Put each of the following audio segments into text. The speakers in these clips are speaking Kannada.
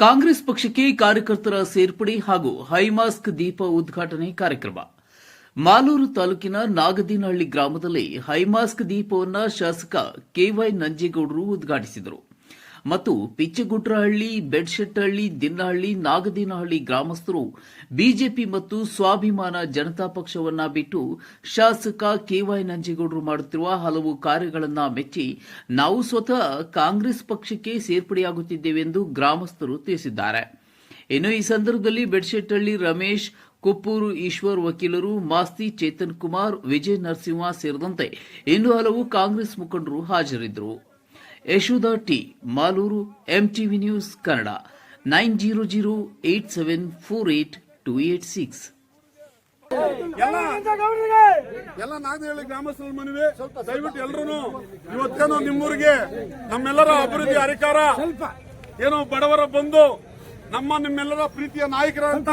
ಕಾಂಗ್ರೆಸ್ ಪಕ್ಷಕ್ಕೆ ಕಾರ್ಯಕರ್ತರ ಸೇರ್ಪಡೆ ಹಾಗೂ ಹೈಮಾಸ್ಕ್ ದೀಪ ಉದ್ಘಾಟನೆ ಕಾರ್ಯಕ್ರಮ. ಮಾಲೂರು ತಾಲೂಕಿನ ನಾಗದಿನಹಳ್ಳಿ ಗ್ರಾಮದಲ್ಲಿ ಹೈಮಾಸ್ಕ್ ದೀಪವನ್ನು ಶಾಸಕ ಕೆವೈ ನಂಜೇಗೌಡರು ಉದ್ಘಾಟಿಸಿದರು. ಮತ್ತು ಪಿಚ್ಚಗುಡ್ರಹಳ್ಳಿ, ಬೆಡ್ಶೆಟ್ಟಹಳ್ಳಿ ದಿನ್ನಹಳ್ಳಿ ನಾಗದಿನಹಳ್ಳಿ ಗ್ರಾಮಸ್ಥರು ಬಿಜೆಪಿ ಮತ್ತು ಸ್ವಾಭಿಮಾನ ಜನತಾ ಪಕ್ಷವನ್ನ ಬಿಟ್ಟು ಶಾಸಕ ಕೆವೈ ನಂಜೇಗೌಡರು ಮಾಡುತ್ತಿರುವ ಹಲವು ಕಾರ್ಯಗಳನ್ನು ಮೆಚ್ಚಿ ನಾವು ಸ್ವತಃ ಕಾಂಗ್ರೆಸ್ ಪಕ್ಷಕ್ಕೆ ಸೇರ್ಪಡೆಯಾಗುತ್ತಿದ್ದೇವೆಂದು ಗ್ರಾಮಸ್ಥರು ತಿಳಿಸಿದ್ದಾರೆ. ಇನ್ನು ಈ ಸಂದರ್ಭದಲ್ಲಿ ಬೆಡ್ಶೆಟ್ಟಹಳ್ಳಿ ರಮೇಶ್, ಕೊಪ್ಪೂರು ಈಶ್ವರ್ ವಕೀಲರು ಮಾಸ್ತಿ ಚೇತನ್ ಕುಮಾರ್, ವಿಜಯ್ ನರಸಿಂಹ ಸೇರಿದಂತೆ ಇನ್ನೂ ಹಲವು ಕಾಂಗ್ರೆಸ್ ಮುಖಂಡರು ಹಾಜರಿದ್ದರು. Yashodha T, Maluru MTV news Kannada, nine zero zero eight seven four eight two eight six ಎಲ್ಲ ಎಲ್ಲ ನಾಗದೇಹಳ್ಳಿ ಗ್ರಾಮಸ್ಥರ ಮನವಿ. ದಯವಿಟ್ಟು ಎಲ್ಲರೂ ಇವತ್ತೇನೋ ನಿಮ್ಮೂರಿಗೆ ನಮ್ಮೆಲ್ಲರ ಅಭಿವೃದ್ಧಿ ಅಧಿಕಾರ ಏನೋ ಬಡವರ ಬಂದು ನಮ್ಮ ನಿಮ್ಮೆಲ್ಲರ ಪ್ರೀತಿಯ ನಾಯಕರ ಅಂತ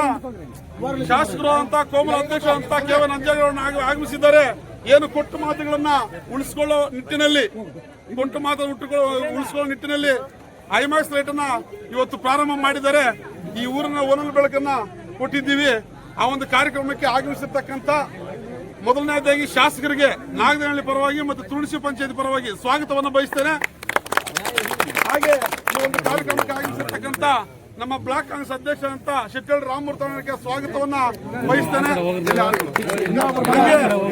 ಶಾಸಕರು ಅಂತ, ಕೋಮಲ ಅಧ್ಯಕ್ಷ ಅಂತ ಕೇವಲ ನಂಜೇಗೌಡರನ್ನ ಆಗ- ಆಗಮಿಸಿದ್ದಾರೆ. ಏನು ಕೊಟ್ಟು ಮಾತುಗಳನ್ನ ಉಳಿಸ್ಕೊಳ್ಳೋ ನಿಟ್ಟಿನಲ್ಲಿ, ಕೊಟ್ಟು ಮಾತು ಉಳಿಸ್ಕೊಳ್ಳೋ ನಿಟ್ಟಿನಲ್ಲಿ ಐಮ್ಯಾಕ್ಸ್ ಲೈಟ್ ಇವತ್ತು ಪ್ರಾರಂಭ ಮಾಡಿದ್ದಾರೆ. ಈ ಊರಿನ ಓನಲ್ ಬೆಳಕನ್ನ ಕೊಟ್ಟಿದ್ದೀವಿ. ಆ ಒಂದು ಕಾರ್ಯಕ್ರಮಕ್ಕೆ ಆಗಮಿಸಿರ್ತಕ್ಕಂಥ ಮೊದಲನೇದಾಗಿ ಶಾಸಕರಿಗೆ ನಾಗದಹಳ್ಳಿ ಪರವಾಗಿ ಮತ್ತು ತುಳಸಿ ಪಂಚಾಯತ್ ಪರವಾಗಿ ಸ್ವಾಗತವನ್ನು ಬಯಸ್ತೇನೆ. ಹಾಗೆ ಈ ಒಂದು ಕಾರ್ಯಕ್ರಮಕ್ಕೆ ಆಗಮಿಸಿರ್ತಕ್ಕಂಥ ನಮ್ಮ ಬ್ಲಾಕ್ ಕಾಂಗ್ರೆಸ್ ಅಧ್ಯಕ್ಷ ಅಂತ ಶೆಟ್ಟಳ್ಳಿ ರಾಮಮೂರ್ತಿ ಅವರಿಗೆ ಸ್ವಾಗತವನ್ನ ವಹಿಸ್ತೇನೆ.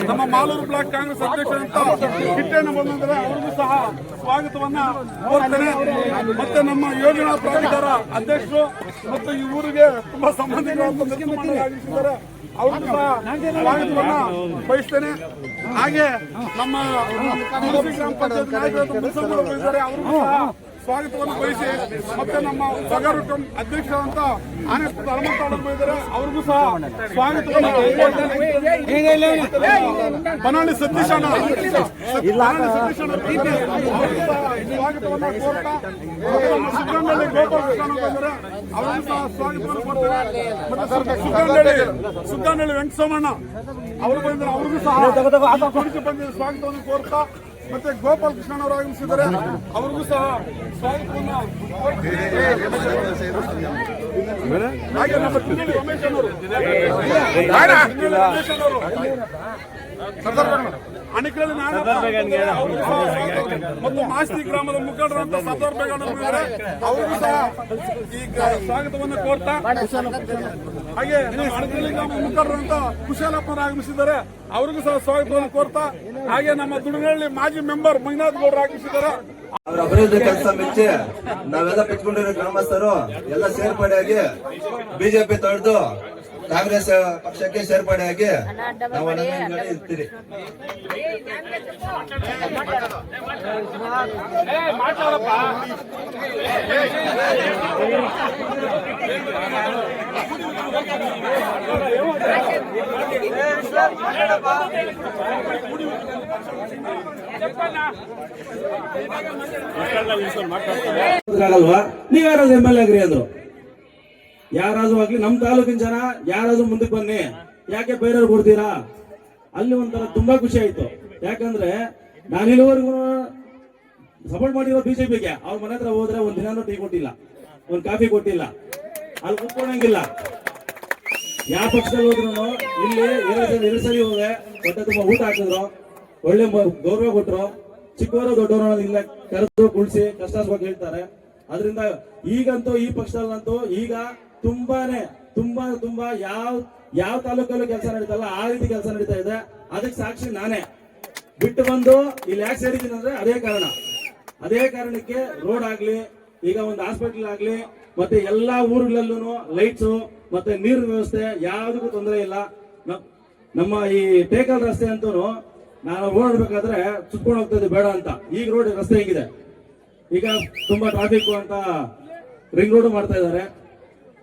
ನಮ್ಮ ಮಾಲೂರು ಬ್ಲಾಕ್ ಕಾಂಗ್ರೆಸ್ ಅಧ್ಯಕ್ಷ ಅಂತ ಕಿಟ್ಟಣ್ಣ ಬಂದಂದ್ರೆ ಅವ್ರಿಗೂ ಸಹ ಸ್ವಾಗತವನ್ನ ಕೋರ್ತೇನೆ. ಮತ್ತೆ ನಮ್ಮ ಯೋಜನಾ ಪ್ರಾಧಿಕಾರ ಅಧ್ಯಕ್ಷರು ಮತ್ತು ಈ ಊರಿಗೆ ತುಂಬಾ ಸಂಬಂಧಿಸಿದ್ದಾರೆ ಅವ್ರಿಗೂ ಸಹ ಸ್ವಾಗತವನ್ನ ಬಯಸ್ತೇನೆ ಹಾಗೆ ನಮ್ಮ ಗ್ರಾಮ ಪಂಚಾಯತ್ ನಾಯಕರು ಅವ್ರಿಗೂ ಸಹ ಸ್ವಾಗತವನ್ನು ಬಯಸಿ ಮತ್ತೆ ನಮ್ಮ ಸಗರುಟಂ ಅಧ್ಯಕ್ಷ ಅಂತ ಆನೆಪುರ ಹನುಮಂತ ಇದ್ದಾರೆ. ಅವ್ರಿಗೂ ಸಹ ಸ್ವಾಗತವನ್ನು ಬನಾಳಿ ಸತೀಶ್ ಅಣ್ಣ. ಸತೀಶ್ ಅಣ್ಣ ಸ್ವಾಗತವನ್ನ ಕೋರ್ತಾ ಮತ್ತೆ ನಮ್ಮ ಸುಬ್ರಹ್ಮಣ್ಯ ಗೋಪಾಲ ಕೃಷ್ಣ ಅಂತ ಇದ್ದಾರೆ ಅವ್ರಿಗೂ ಸಹ ಸ್ವಾಗತವನ್ನು ಕೊಡ್ತಾರೆ ಮತ್ತೆ ಸುಬ್ರಹ್ಮಣ್ಯ ಸುಬ್ರಹ್ಮಣ್ಯ ವೆಂಕಟಸೋಮಣ್ಣ ಅವರು ಬಂದ್ರೆ ಅವ್ರಿಗೂ ಸಹ ಬಂದಿದ್ದಾರೆ ಬಂದ ಸ್ವಾಗತವನ್ನು ಕೋರ್ತಾ ಮತ್ತೆ ಗೋಪಾಲ ಕೃಷ್ಣ ಅವರು ಆಗಮಿಸಿದ್ದಾರೆ ಅವ್ರಿಗೂ ಸಹ ಸ್ವಾಗತವನ್ನ ಹಾಗೆ ನಮ್ಮ ರಮೇಶ್ ಅನ್ನೋರು ತಿರುಳಿ ರಮೇಶ್ ಅನ್ನೋರು ಅಣಿಕಳಿ ನಾಡಪ್ಪ ಅವ್ರಿಗೂ ಸಹ ಸ್ವಾಗತ. ಮತ್ತು ಮಾಸ್ತಿ ಗ್ರಾಮದ ಮುಖಂಡರಂತ ಸರ್ದಾರ್ ಬೇಗಣ್ಣ ಅವ್ರಿಗೂ ಸಹ ಈ ಸ್ವಾಗತವನ್ನು ಕೋರ್ತಾ. ಹಾಗೆ ನಮ್ಮ ಅಣಕಳಿ ಗ್ರಾಮದ ಮುಖಂಡರಂತ ಕುಶಾಲಪ್ಪನ ಆಗಮಿಸಿದ್ದಾರೆ. ಅವ್ರಿಗೂ ಸಹ ಸ್ವಾಗತವನ್ನು ಕೋರ್ತಾ. ಹಾಗೆ ನಮ್ಮ ದುಡಿನಹಳ್ಳಿ ಮಾಜಿ ಮೆಂಬರ್ ಮಂಜುನಾಥ್ ಗೌಡರು ಆಗಮಿಸಿದ್ದಾರೆ. ಅವ್ರ ಅಭಿವೃದ್ಧಿ ಕೆಲಸ ಮೆಚ್ಚಿ ನಾವೆಲ್ಲ ಪಿಚ್ಕೊಂಡಿರೋ ಗ್ರಾಮಸ್ಥರು ಎಲ್ಲ ಸೇರ್ಪಡೆಯಾಗಿ ಬಿಜೆಪಿ ತೊಳೆದು ಕಾಂಗ್ರೆಸ್ ಪಕ್ಷಕ್ಕೆ ಸೇರ್ಪಡೆಯಾಗಿ ನಾವು ಇರ್ತೀರಿ. ನೀವ್ಯಾರಾದ್ರೂ ಎಂ ಎಲ್ ಎ ಅಂದ್ರು? ಯಾರಾದ್ರೂ ಆಗ್ಲಿ, ನಮ್ ತಾಲೂಕಿನ ಜನ ಯಾರಾದ್ರೂ ಮುಂದಕ್ಕೆ ಬನ್ನಿ. ಯಾಕೆ ಬೇರೆಯವ್ರು ಕೊಡ್ತೀರಾ? ಅಲ್ಲಿ ಒಂಥರ ತುಂಬಾ ಖುಷಿ ಆಯ್ತು. ಯಾಕಂದ್ರೆ ನಾನು ಇಲ್ಲಿವರೆಗೂ ಸಪೋರ್ಟ್ ಮಾಡಿರೋ ಬಿಜೆಪಿಗೆ ಅವ್ರ ಮನೆ ಹತ್ರ ಹೋದ್ರೆ ಒಂದ್ ದಿನಾನು ಟೀ ಕೊಟ್ಟಿಲ್ಲ, ಒಂದ್ ಕಾಫಿ ಕೊಟ್ಟಿಲ್ಲ. ಅಲ್ಲಿ ಕುತ್ಕೊಳಂಗಿಲ್ಲ ಯಾವ ಪಕ್ಷದಲ್ಲಿ ಹೋದ್ರು ಇಲ್ಲಿ ಎರಡು ಸರಿ, ಎರಡು ಸಲ ಹೋದೆ ಹೊಟ್ಟೆ ತುಂಬಾ ಊಟ ಹಾಕಿದ್ರು, ಒಳ್ಳೆ ಗೌರವ ಕೊಟ್ರು. ಚಿಕ್ಕವರು ದೊಡ್ಡವರು ಇಲ್ಲ, ಕರೆದು ಕುಳಿಸಿ ಕಷ್ಟ ಹೇಳ್ತಾರೆ ಅದರಿಂದ ಈಗಂತೂ ಈ ಪಕ್ಷದಲ್ಲಂತೂ ಈಗ ತುಂಬಾನೇ, ತುಂಬಾ ತುಂಬಾ ಯಾವ ಯಾವ ತಾಲೂಕಲ್ಲೂ ಕೆಲಸ ನಡೀತಲ್ಲ, ಆ ರೀತಿ ಕೆಲಸ ನಡೀತಾ ಇದೆ. ಅದಕ್ಕೆ ಸಾಕ್ಷಿ ನಾನೇ. ಬಿಟ್ಟು ಬಂದು ಇಲ್ಲಿ ಯಾಕೆ ಸೇರಿದ್ದೀನಿ ಅಂದ್ರೆ ಅದೇ ಕಾರಣ. ಅದೇ ಕಾರಣಕ್ಕೆ ರೋಡ್ ಆಗ್ಲಿ, ಈಗ ಒಂದು ಹಾಸ್ಪಿಟಲ್ ಆಗ್ಲಿ, ಮತ್ತೆ ಎಲ್ಲಾ ಊರುಗಳಲ್ಲೂ ಲೈಟ್ಸ್, ಮತ್ತೆ ನೀರಿನ ವ್ಯವಸ್ಥೆ, ಯಾವುದಕ್ಕೂ ತೊಂದರೆ ಇಲ್ಲ. ನಮ್ಮ ಈ ಟೇಕಲ್ ರಸ್ತೆ ಅಂತೂ ನಾನು ಓಡಬೇಕಾದ್ರೆ ಸುತ್ಕೊಂಡು ಹೋಗ್ತಾ ಬೇಡ ಅಂತ. ಈಗ ರೋಡ್ ರಸ್ತೆ ಹೇಗಿದೆ? ಈಗ ತುಂಬಾ ಟ್ರಾಫಿಕ್ ಅಂತ ರಿಂಗ್ ರೋಡ್ ಮಾಡ್ತಾ ಇದ್ದಾರೆ.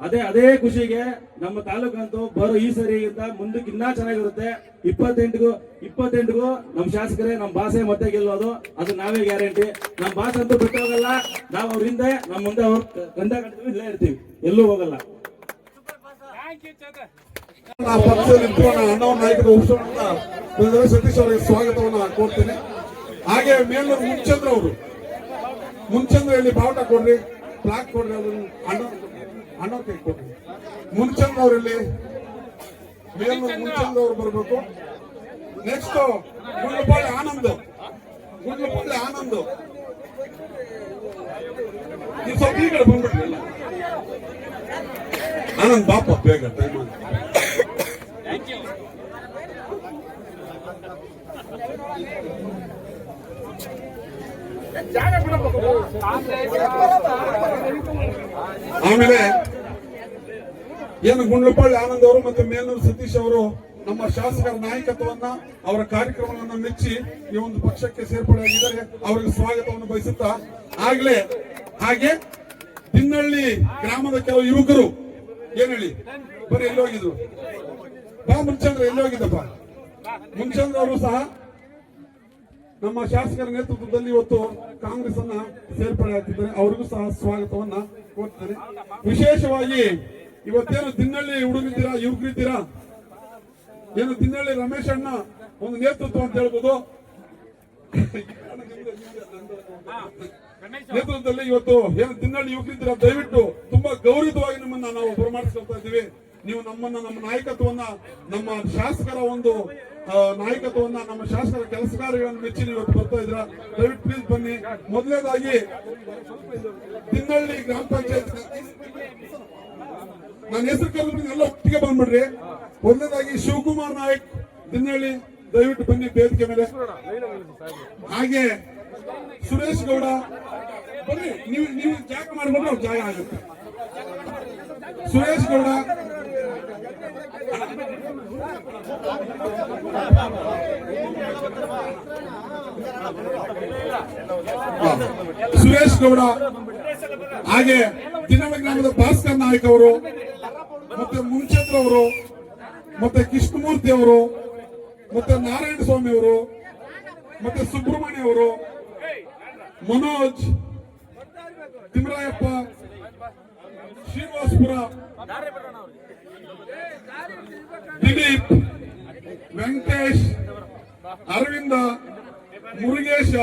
ಅದೇ ಅದೇ ಖುಷಿಗೆ ನಮ್ಮ ತಾಲೂಕಂತೂ ಬರೋ ಈ ಸರಿಗಿಂತ ಮುಂದಕ್ಕೆ ಇನ್ನೂ ಚೆನ್ನಾಗಿರುತ್ತೆ. ಇಪ್ಪತ್ತೆಂಟಿಗೂ ಇಪ್ಪತ್ತೆಂಟಿಗೂ ನಮ್ಮ ಶಾಸಕರೇ, ನಮ್ಮ ಭಾಷೆ ಮತ್ತೆ ಗೆಲ್ಲೋದು. ಅದು ನಾವೇ ಗ್ಯಾರಂಟಿ. ನಮ್ಮ ಭಾಷೆ ಅಂತೂ ಬಿಟ್ಟು ಹೋಗಲ್ಲ. ನಾವು ಅವ್ರ ಹಿಂದೆ, ನಮ್ಮ ಮುಂದೆ ಅವ್ರ ಕಂದ ಕಟ್ತೀವಿ, ಇಲ್ಲೇ ಇರ್ತೀವಿ. ಎಲ್ಲೂ ಹೋಗಲ್ಲ. ಸತೀಶ್ ಅವರಿಗೆ ಸ್ವಾಗತವನ್ನು ಕೋರ್ತೇನೆ ಹಾಗೆ ಮೇಲೂರು ಮುಂಚಂದ್ರ ಅವರು. ಮುಂಚಂದ್ರ ಇಲ್ಲಿ ಬಾವುಟ ಕೊಡ್ರಿ ಪ್ಲಾಕ್ ಕೊಡ್ರಿ, ಅದನ್ನ ಕೈ ಕೊಡ್ರಿ ಮುನ್ಚಂದ್ ಅವರಲ್ಲಿ. ಮುನ್ಚಂದ್ ಅವ್ರು. ಬರ್ಬೇಕು. ನೆಕ್ಸ್ಟ್ ಗುಂಡ್ಲಪಾಳ್ಯ ಆನಂದ್. ಗುಂಡ್ಲಪಾಳ್ಯ ಆನಂದ್. ನೀವು ಸ್ವಲ್ಪ ಈ ಕಡೆ ಬಂದ್ಬಿಟ್ರಿ ಎಲ್ಲ. ಆನಂದ್ ಬಾಪ ಬೇಗ ಟೈಮ್. ಆಮೇಲೆ ಏನು ಗುಂಡ್ಲಪಾಳ್ಳಿ ಆನಂದ್ ಅವರು ಮತ್ತು ಮೇಲೂರು ಸತೀಶ್ ಅವರು ನಮ್ಮ ಶಾಸಕರ ನಾಯಕತ್ವವನ್ನ, ಅವರ ಕಾರ್ಯಕ್ರಮಗಳನ್ನ ಮೆಚ್ಚಿ ಈ ಒಂದು ಪಕ್ಷಕ್ಕೆ ಸೇರ್ಪಡೆಯಾಗಿದ್ದಾರೆ ಅವರಿಗೆ ಸ್ವಾಗತವನ್ನು ಬಯಸುತ್ತಾ ಆಗ್ಲೇ ಹಾಗೆ ತಿನ್ನಳ್ಳಿ ಗ್ರಾಮದ ಕೆಲವು ಯುವಕರು ಏನ್ ಹೇಳಿ ಬರೀ ಎಲ್ಲಿ ಹೋಗಿದ್ರು? ಬಾ ಮುಂಚಂದ್ರ ಎಲ್ಲಿ ಹೋಗಿದ್ದಪ್ಪ? ಮುಂಚಂದ್ರ ಅವರು ಸಹ ನಮ್ಮ ಶಾಸಕರ ನೇತೃತ್ವದಲ್ಲಿ ಇವತ್ತು ಕಾಂಗ್ರೆಸ್ ಅನ್ನ ಸೇರ್ಪಡೆ ಆಗ್ತಿದ್ದಾರೆ. ಅವರಿಗೂ ಸಹ ಸ್ವಾಗತವನ್ನ ಕೊಡ್ತಾರೆ ವಿಶೇಷವಾಗಿ ಇವತ್ತೇನು ದಿನ್ನಳ್ಳಿ ಹುಡುಗಿದ್ದೀರಾ ಯುವಕರಿದ್ದೀರಾ ಏನು ದಿನ್ನಳ್ಳಿ ರಮೇಶ್ ಅಣ್ಣ ಒಂದು ನೇತೃತ್ವ ಅಂತ ಹೇಳ್ಬೋದು? ನೇತೃತ್ವದಲ್ಲಿ ಇವತ್ತು ಏನು ತಿನ್ನಳ್ಳಿ ಯುವಕರಿದ್ದೀರಾ ದಯವಿಟ್ಟು ತುಂಬಾ ಗೌರವವಾಗಿ ನಿಮ್ಮನ್ನ ನಾವು ಬರಮಾಡಿಸ್ಕೊಳ್ತಾ ಇದ್ದೀವಿ. ನೀವು ನಮ್ಮನ್ನ ನಮ್ಮ ನಾಯಕತ್ವವನ್ನ ನಮ್ಮ ಶಾಸಕರ ಒಂದು ನಾಯಕತ್ವವನ್ನ ನಮ್ಮ ಶಾಸಕರ ಕೆಲಸ ಕಾರ್ಯಗಳನ್ನು ಮೆಚ್ಚಿ ನೀವು ಇವತ್ತು ಬರ್ತಾ ಇದ್ರ ದಯವಿಟ್ಟು ಪ್ಲೀಸ್ ಬನ್ನಿ. ಮೊದಲನೇದಾಗಿ ತಿನ್ನಳ್ಳಿ ಗ್ರಾಮ ಪಂಚಾಯತ್ ನನ್ನ ಹೆಸರು ಕರೆದು ಎಲ್ಲ ಒಟ್ಟಿಗೆ ಬಂದ್ಬಿಡ್ರಿ. ಒಂದನೇದಾಗಿ ಶಿವಕುಮಾರ್ ನಾಯಕ್ ದಿನ್ನಳ್ಳಿ ದಯವಿಟ್ಟು ಬನ್ನಿ ವೇದಿಕೆ ಮೇಲೆ. ಹಾಗೆ ಸುರೇಶ್ ಗೌಡ, ಬನ್ನಿ, ನೀವು ನೀವು ಜಾಗ ಮಾಡಿಕೊಂಡ್ರೆ ಅವ್ರ ಜಾಗ ಆಗುತ್ತೆ. ಸುರೇಶ್ ಗೌಡ. ಸುರೇಶ್ ಗೌಡ, ಹಾಗೆ ದಿನ ಗ್ರಾಮದ ಭಾಸ್ಕರ್ ನಾಯಕ್ ಅವರು. ಅವರು, ಮತ್ತೆ ಕೃಷ್ಣಮೂರ್ತಿ ಅವರು, ಮತ್ತೆ ನಾರಾಯಣ ಸ್ವಾಮಿ ಅವರು, ಮತ್ತೆ ಸುಬ್ರಹ್ಮಣ್ಯ ಅವರು, ಮನೋಜ್ ತಿಮ್ಮರಾಯಪ್ಪ ಶ್ರೀನಿವಾಸಪುರ, ದಿಲೀಪ್, ವೆಂಕಟೇಶ್, ಅರವಿಂದ, ಮುರುಗೇಶ,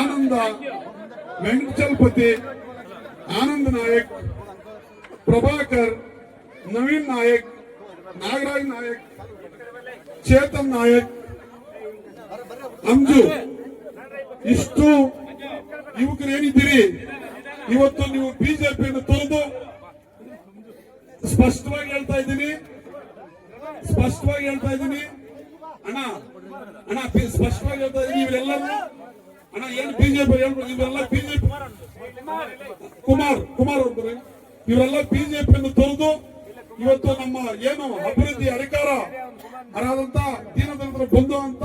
ಆನಂದ, ವೆಂಕಟಚಲಪತಿ, ಆನಂದ ನಾಯಕ್, ಪ್ರಭಾಕರ್ ನವೀನ್ ನಾಯಕ್, ನಾಗರಾಜ್ ನಾಯಕ್, ಚೇತನ್ ನಾಯಕ್, ಅಂಜು, ಇಷ್ಟು ಯುವಕರು ಏನಿದ್ದೀರಿ ಇವತ್ತು ನೀವು ಬಿಜೆಪಿಯನ್ನು ತೊರೆದು ಸ್ಪಷ್ಟವಾಗಿ ಹೇಳ್ತಾ ಇದ್ದೀನಿ. ಸ್ಪಷ್ಟವಾಗಿ ಹೇಳ್ತಾ ಇದ್ದೀನಿ. ಅಣ್ಣ ಅಣ್ಣ ಸ್ಪಷ್ಟವಾಗಿ ಹೇಳ್ತಾ ಇದ್ದೀನಿ. ಇವರೆಲ್ಲ ಅಣ್ಣ, ಏನು ಬಿಜೆಪಿ ಹೇಳ್ಬೋದು ಇವರೆಲ್ಲ ಬಿಜೆಪಿ ಕುಮಾರ್ ಕುಮಾರ್ ಅವ್ರ ಇವರೆಲ್ಲ ಬಿಜೆಪಿಯನ್ನು ತೊರೆದು ಇವತ್ತು ನಮ್ಮ ಏನು ಅಭಿವೃದ್ಧಿ ಅಧಿಕಾರ ಅರಾದಂತ ದೀನದಲಿತರ ಬಂಧು ಅಂತ,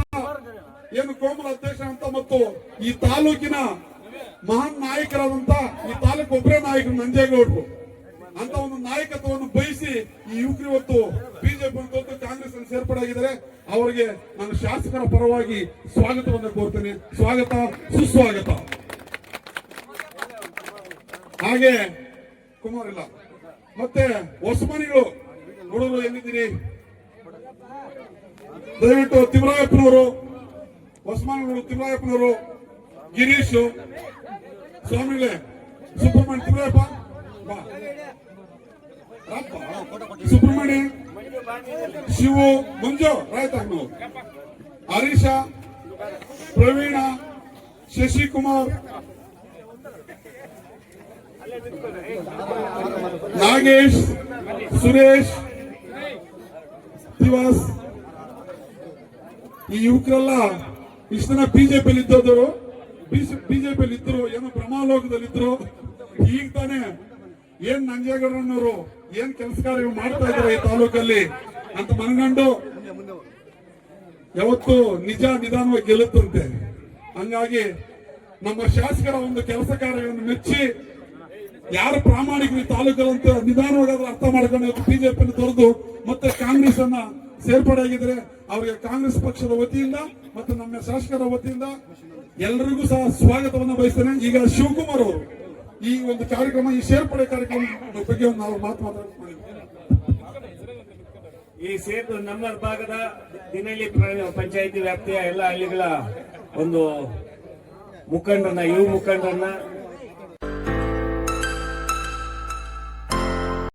ಏನು ಕೋಮಲ ಅಧ್ಯಕ್ಷ ಅಂತ ಮತ್ತು ಈ ತಾಲೂಕಿನ ಮಹಾನ್ ನಾಯಕರಾದಂತ ಈ ತಾಲೂಕು ಒಬ್ಬರೇ ನಾಯಕರು ನಂಜೇಗೌಡರು. ಅಂತ ಒಂದು ನಾಯಕತ್ವವನ್ನು ಬಯಸಿ ಈ ಯುವಕರು ಇವತ್ತು ಬಿಜೆಪಿ ಕಾಂಗ್ರೆಸ್ ಅಲ್ಲಿ ಸೇರ್ಪಡೆ ಅವರಿಗೆ ನಾನು ಶಾಸಕರ ಪರವಾಗಿ ಸ್ವಾಗತವನ್ನು ಕೋರ್ತೇನೆ. ಸ್ವಾಗತ, ಸುಸ್ವಾಗತ. ಹಾಗೆ ಕುಮಾರ್ ಇಲ್ಲ. ಮತ್ತೆ ಹೊಸಮನಿಗಳು ಹುಡುಗರು ಎಲ್ಲಿದ್ದೀರಿ ದಯವಿಟ್ಟು ತಿಮ್ಮರಾಯಪ್ಪನವರು ಹೊಸಮನಿಗಳು ತಿಮ್ಮರಾಯಪ್ಪನವರು ಗಿರೀಶ್, ಸ್ವಾಮಿಗಳೇ, ಸುಬ್ರಹ್ಮಣ್ಯ ರಾಪ್ಪ. ಸುಬ್ರಹ್ಮಣ್ಯ, ಶಿವು, ಮಂಜು ರಾಯ್ತಣ್ಣು ಹರೀಶ, ಪ್ರವೀಣ, ಶಶಿಕುಮಾರ್ ನಾಗೇಶ್, ಸುರೇಶ್, ದಿವಾಸ್, ಈ ಯುವಕರೆಲ್ಲ ಇಷ್ಟು ಜನ ಬಿಜೆಪಿಯಲ್ಲಿ ಇದ್ದವರು ಬಿಜೆಪಿಯಲ್ಲಿ ಇದ್ರು ಏನೋ ಭ್ರಮಾಲೋಕದಲ್ಲಿ ಇದ್ರು ಈಗ ತಾನೆ ಏನ್ ನಂಜೇಗೌಡರನ್ನವರು ಏನ್ ಕೆಲಸ ಕಾರ್ಯ ಮಾಡ್ತಾ ಇದ್ದಾರೆ ಈ ತಾಲೂಕಲ್ಲಿ ಅಂತ ಮನಗಂಡು ಯಾವತ್ತು ನಿಜ ನಿಧಾನವಾಗಿ ಗೆಲ್ಲುತ್ತಂತೆ. ಹಂಗಾಗಿ ನಮ್ಮ ಶಾಸಕರ ಒಂದು ಕೆಲಸ ಕಾರ್ಯವನ್ನು ಮೆಚ್ಚಿ ಯಾರು ಪ್ರಾಮಾಣಿಕರು ತಾಲೂಕಲ್ಲಂತ ನಿಧಾನವಾಗಿ ಅರ್ಥ ಮಾಡ್ಕೊಂಡು ಬಿಜೆಪಿಯನ್ನು ತೊರೆದು ಮತ್ತೆ ಕಾಂಗ್ರೆಸ್ ಅನ್ನ ಸೇರ್ಪಡೆ ಆಗಿದ್ರೆ ಅವರಿಗೆ ಕಾಂಗ್ರೆಸ್ ಪಕ್ಷದ ವತಿಯಿಂದ ಮತ್ತು ನಮ್ಮ ಶಾಸಕರ ವತಿಯಿಂದ ಎಲ್ಲರಿಗೂ ಸಹ ಸ್ವಾಗತವನ್ನು ಬಯಸ್ತೇನೆ. ಈಗ ಶಿವಕುಮಾರ್ ಅವರು ಈ ಒಂದು ಕಾರ್ಯಕ್ರಮ, ಈ ಸೇರ್ಪಡೆ ಕಾರ್ಯಕ್ರಮ ಬಗ್ಗೆ ಒಂದು ನಾವು ಮಾತು ಮಾತಾಡ್ತೀವಿ ಈ ಸೇತು ನಮ್ಮ ಭಾಗದ ದಿನಲ್ಲಿ ಪಂಚಾಯಿತಿ ವ್ಯಾಪ್ತಿಯ ಎಲ್ಲ ಹಳ್ಳಿಗಳ ಒಂದು ಮುಖಂಡರನ್ನ, ಯುವ ಮುಖಂಡರನ್ನ